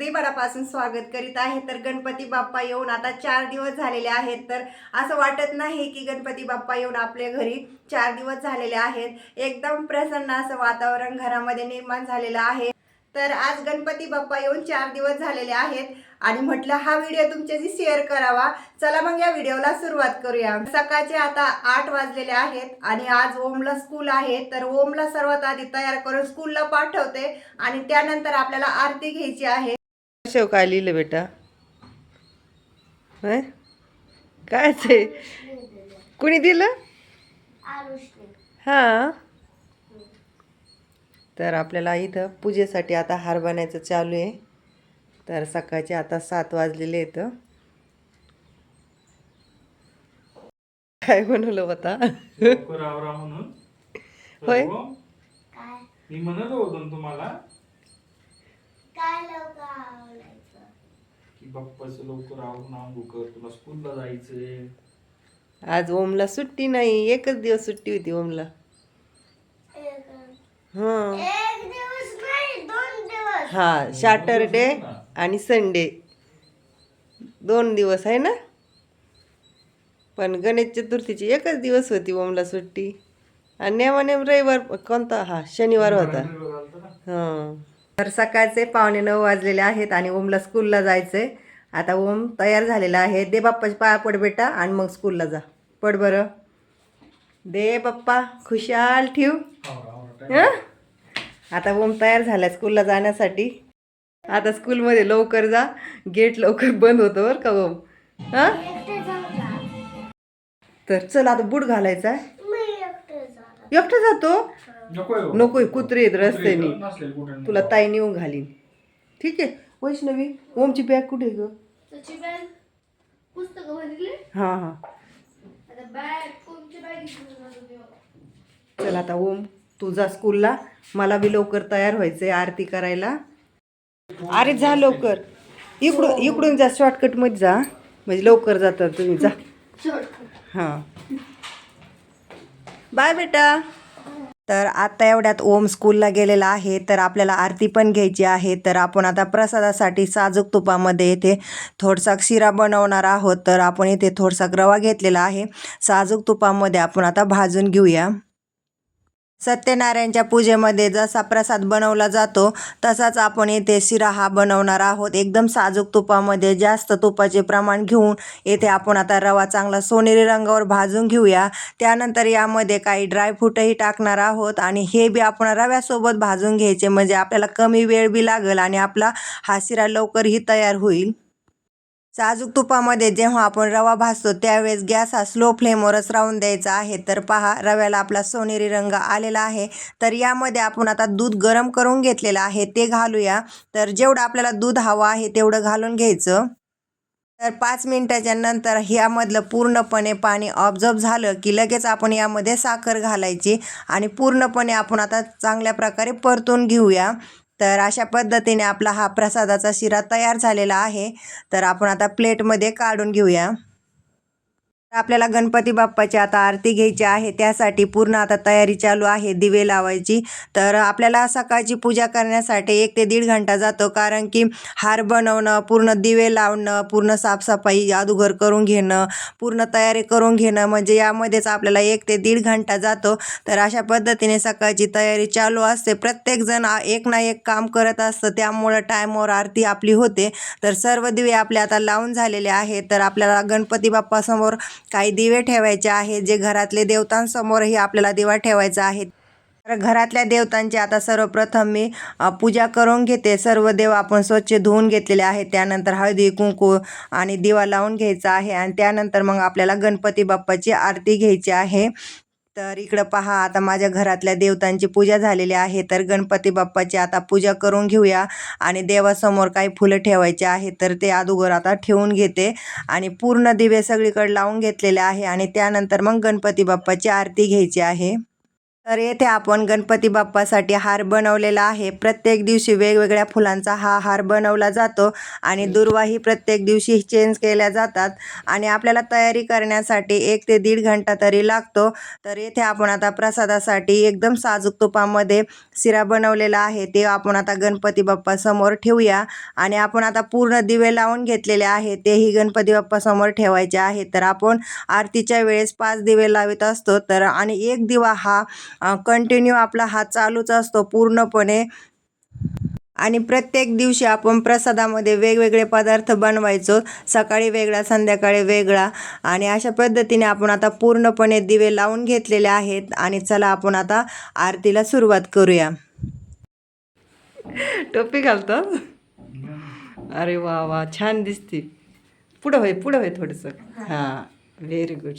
अगदी मनापासून स्वागत करीत आहे. तर गणपती बाप्पा येऊन आता चार दिवस झालेले आहेत. तर असं वाटत नाही की गणपती बाप्पा येऊन आपल्या घरी चार दिवस झालेले आहेत. एकदम प्रसन्न असं वातावरण घरामध्ये निर्माण झालेलं आहे. तर आज गणपती बाप्पा येऊन चार दिवस झालेले आहेत. आणि म्हटलं हा व्हिडिओ तुमच्याशी शेअर करावा. चला मग या व्हिडिओला सुरुवात करूया. सकाळचे आता आठ वाजलेले आहेत आणि आज ओमला स्कूल आहे. तर ओमला सर्वात आधी तयार करून स्कूलला पाठवते आणि त्यानंतर आपल्याला आरती घ्यायची आहे. शेव काय लिहिलं बेटा? हं? काय ते? कुणी दिलं? हां. तर आपल्याला इथं पूजेसाठी आता हार बनायचं चालू आहे. तर सकाळचे आता सात वाजलेले आहेत. काय बनवलं होता? होय. मी म्हणत होतो तुम्हाला की बाप्पाचं लवकर आवरून आंघोळ कर तुला स्कूलला जायचंय. आज ओमला सुट्टी नाही एकच दिवस सुट्टी होती ओमला. हां. हा सॅटरडे आणि संडे दोन दिवस आहे ना? पण गणेश चतुर्थीची एकच दिवस होती ओमला सुट्टी. आणि नेमानेम रविवार कोणता? हा शनिवार होता. हां. तर सकाळचे पावणे नऊ वाजलेले आहेत आणि ओमला स्कूलला जायचंय. आता ओम तयार झालेला आहे. दे बाप्पाची पाया पड बेटा आणि मग स्कूलला जा. पड बरं. दे बाप्पा खुशाल ठेव. हं? आता ओम तयार झाला स्कूलला जाण्यासाठी. आता स्कूलमध्ये लवकर जा. गेट लवकर बंद होतं बरं का ओम? हां? तर चल आता बूट घालायचा. एकटं जातो? नकोय हो. नकोय कुत्रे आहेत रस्त्याने. तुला ताई नेऊन घालीन. ठीक आहे वैष्णवी ओमची बॅग कुठे आहे ग? त्याची बॅग पुस्तकं भरली हां हां. आता बॅग कोणची बॅग घेऊन? चल आता ओम तू जा स्कूलला. मला बी लवकर तयार व्हायचंय आरती करायला. अरे जा लवकर. इकडून इकडून जा शॉर्टकटमध्ये जा. म्हणजे लवकर जाता तुम्ही जा. हां. बाय बेटा. तर आता एवढ्यात ओम स्कूलला गेलेला आहे तर आपल्याला आरती पण घ्यायची आहे. तर आपण आता प्रसादासाठी साजूक तुपामध्ये इथे थोडसा शिरा बनवणार आहोत. तर आपण इथे थोडसा रवा घेतलेला आहे. साजूक तुपामध्ये आपण आता भाजून घेऊया. सत्यनारायणच्या पूजेमध्ये जसा प्रसाद बनवला जातो तसाच आपण येथे शिरा हा बनवणार आहोत. एकदम साजूक तुपामध्ये जास्त तुपाचे प्रमाण घेऊन येथे आपण आता रवा चांगला सोनेरी रंगावर भाजून घेऊया. त्यानंतर यामध्ये काही ड्रायफ्रूटही टाकणार आहोत आणि हे बी आपण रव्यासोबत भाजून घ्यायचे. म्हणजे आपल्याला कमी वेळ बी लागेल आणि आपला हा शिरा लवकरही तयार होईल. साजूक तुपामध्ये जेव्हा आपण रवा भाजतो त्यावेळेस गॅस हा स्लो फ्लेमवरच राहून द्यायचा आहे. तर पहा रव्याला आपला सोनेरी रंग आलेला आहे. तर यामध्ये आपण आता दूध गरम करून घेतलेलं आहे ते घालूया. तर जेवढं आपल्याला दूध हवं आहे तेवढं घालून घ्यायचं. तर पाच मिनटाच्या नंतर ह्यामधलं पूर्णपणे पाणी ऑब्झर्व झालं की लगेच आपण यामध्ये साखर घालायची आणि पूर्णपणे आपण आता चांगल्या प्रकारे परतून घेऊया. तर अशा पद्धतीने आपला हा प्रसादाचा शिरा तयार झालेला आहे. तर आपण आता प्लेटमध्ये काढून घेऊया. आपल्याला गणपती बाप्पाची आता आरती घ्यायची आहे त्यासाठी पूर्ण आता तयारी चालू आहे दिवे लावायची. तर आपल्याला सकाळची पूजा करण्यासाठी एक ते दीड घंटा जातो कारण की हार बनवणं पूर्ण दिवे लावणं पूर्ण साफसफाई अगोदर करून घेणं पूर्ण तयारी करून घेणं म्हणजे यामध्येच आपल्याला एक ते दीड घंटा जातो. तर अशा पद्धतीने सकाळची तयारी चालू असते. प्रत्येकजण एक ना एक काम करत असतं त्यामुळं टायमावर आरती आपली होते. तर सर्व दिवे आपले आता लावून झालेले आहेत. तर आपल्याला गणपती बाप्पासमोर काही दिवे ठेवायचे आहेत जे घरातले देवतांसमोरही आपल्याला दिवा ठेवायचा आहे. तर घरातल्या देवतांची आता सर्वप्रथम मी पूजा करून घेते. सर्व देव आपण स्वच्छ धुवून घेतलेले आहेत. त्यानंतर हळदी कुंकू आणि दिवा लावून घ्यायचा आहे. आणि त्यानंतर मग आपल्याला गणपती बाप्पाची आरती घ्यायची आहे. तर इकडं पहा आता माझ्या घरातल्या देवतांची पूजा झालेली आहे. तर गणपती बाप्पाची आता पूजा करून घेऊया. आणि देवासमोर काही फुलं ठेवायचे आहे तर ते अगोदर आता ठेवून घेते. आणि पूर्ण दिवे सगळीकडे लावून घेतलेले आहे. आणि त्यानंतर मग गणपती बाप्पाची आरती घ्यायची आहे. तर येथे आपण गणपती बाप्पासाठी हार बनवलेला आहे. प्रत्येक दिवशी वेगवेगळ्या फुलांचा हा हार बनवला जातो आणि दुर्वाही प्रत्येक दिवशी चेंज केल्या जातात आणि आपल्याला तयारी करण्यासाठी एक ते दीड घंटा तरी लागतो. तर येथे आपण आता प्रसादासाठी एकदम साजूक तुपामध्ये शिरा बनवलेला आहे. ते आपण आता गणपती बाप्पा समोर ठेवूया आणि आपण आता पूर्ण दिवे लावून घेतलेले आहे. तेही गणपती बाप्पा समोर ठेवायचे आहे. तर आपण आरतीच्या वेळेस पाच दिवे लावित असतो. तर आणि एक दिवा हा कंटिन्यू आपला हा चालूच असतो पूर्णपणे. आणि प्रत्येक दिवशी आपण प्रसादामध्ये वेगवेगळे पदार्थ बनवायचो. सकाळी वेगळा संध्याकाळी वेगळा. आणि अशा पद्धतीने आपण आता पूर्णपणे दिवे लावून घेतलेले आहेत. आणि चला आपण आता आरतीला सुरुवात करूया. टोपी घालतो? अरे वा वा. छान दिसते. पुढं होय पुढं होय थोडंसं. हां. व्हेरी गुड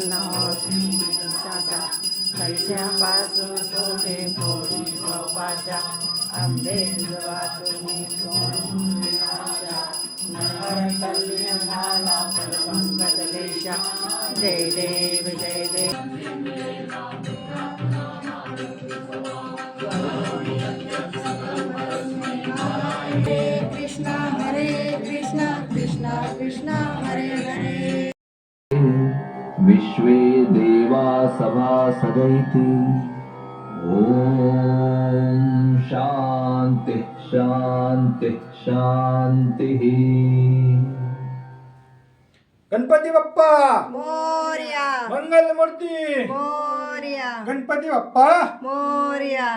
प्रसन्न होत कलशापासून शोभे पोळी आंबे वाचून जय देव जय देव कृष्णा हरे कृष्णा कृष्णा कृष्णा हरे विश्वे देवा सभासदैति ॐ शान्तिः शान्तिः शान्तिः गणपती बाप्पा मोर्या मंगल मूर्ती मोर्या गणपती बाप्पा मोर्या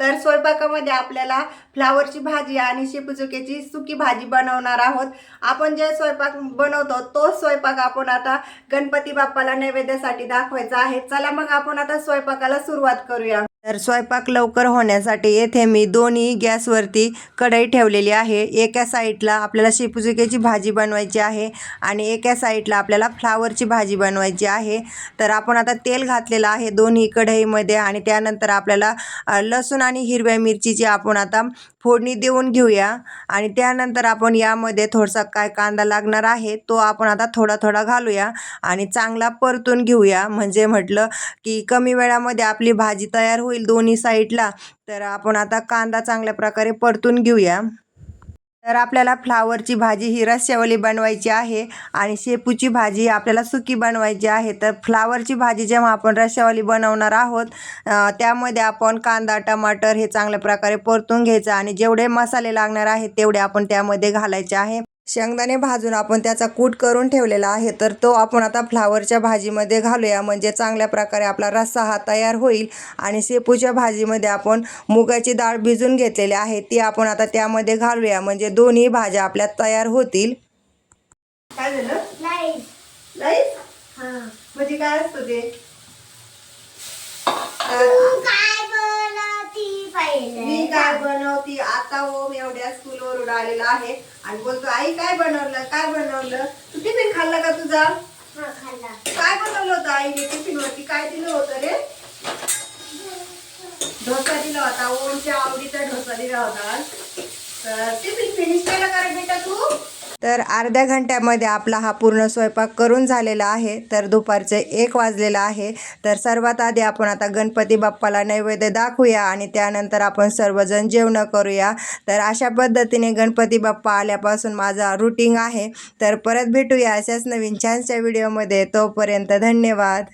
तर स्वयंपाकामध्ये आपल्याला फ्लावरची भाजी आणि शेपूचुक्याची सुकी भाजी बनवणार आहोत. आपण जे स्वयंपाक बनवतो तो स्वयंपाक आपण आता गणपती बाप्पाला नैवेद्यासाठी दाखवायचा आहे. चला मग आपण आता स्वयंपाकाला सुरुवात करूया. तर स्वयंपाक लवकर होण्यासाठी येथे मी दोन्ही गॅसवरती कढई ठेवलेली आहे. एका साईडला आपल्याला शेपूचुक्याची भाजी बनवायची आहे आणि एका साईडला आपल्याला फ्लावरची भाजी बनवायची आहे. तर आपण आता तेल घातलेलं आहे दोन्ही कढईमध्ये आणि त्यानंतर आपल्याला लसूण आणि हिरव्या मिरचीची आपण आता फोडणी देऊन घेऊया. आणि त्यानंतर आपण यामध्ये थोडासा काय कांदा लागणार आहे तो आपण आता थोडा थोडा घालूया आणि चांगला परतून घेऊया. म्हणजे म्हटलं की कमी वेळामध्ये आपली भाजी तयार होईल दोन्ही साईडला. तर आपण आता कांदा चांगल्या प्रकारे परतून घेऊया. तर आपल्याला फ्लावरची भाजी ही रस्स्यावाली बनवायची आहे आणि शेपूची भाजी आपल्याला सुकी बनवायची आहे. तर फ्लावरची भाजी जेव्हा आपण रस्स्यावाली बनवणार आहोत त्यामध्ये आपण कांदा टमाटर हे चांगल्या प्रकारे परतून घ्यायचं आणि जेवढे मसाले लागणार आहेत तेवढे आपण त्यामध्ये घालायचे आहे. शेंगदाणे भाजून आपण त्याचा कूट करून ठेवलेला आहे. तर तो आपण आता फ्लावरच्या भाजीमध्ये घालूया. म्हणजे चांगल्या प्रकारे आपला रस्सा हा तयार होईल. आणि शेपूच्या भाजीमध्ये आपण मुगाची डाळ भिजून घेतलेली आहे. ती आपण आता त्यामध्ये घालूया. म्हणजे दोन्ही भाज्या आपल्या तयार होतील. काय झालं? हा. म्हणजे काय असतं तू काय बोलती मी पाहिजे काय बनवती? आता ओम एवढ्या स्कूलवरून आलेला आहे. आणि बोलतो आई काय बनवलं? काय बनवलं? तू टिफिन खाल्ला का तुझा? हा खाल्ला. काय बनवलं होतं आईने टिफिन वरती? काय दिलं होतं रे? डोसा दिला होता. ओमच्या आवडीचा डोसा दिला होता. तर टिफिन फिनिश केला का रे बेटा तू? तर अर्ध्या घंट्यामध्ये आपला हा पूर्ण स्वयंपाक करून झालेला आहे. तर दुपारचे एक वाजलेलं आहे. तर सर्वात आधी आपण आता गणपती बाप्पाला नैवेद्य दाखवूया आणि त्यानंतर आपण सर्वजण जेवणं करूया. तर अशा पद्धतीने गणपती बाप्पा आल्यापासून माझा रुटीन आहे. तर परत भेटूया अशाच नवीन छानशा व्हिडिओमध्ये. तोपर्यंत धन्यवाद.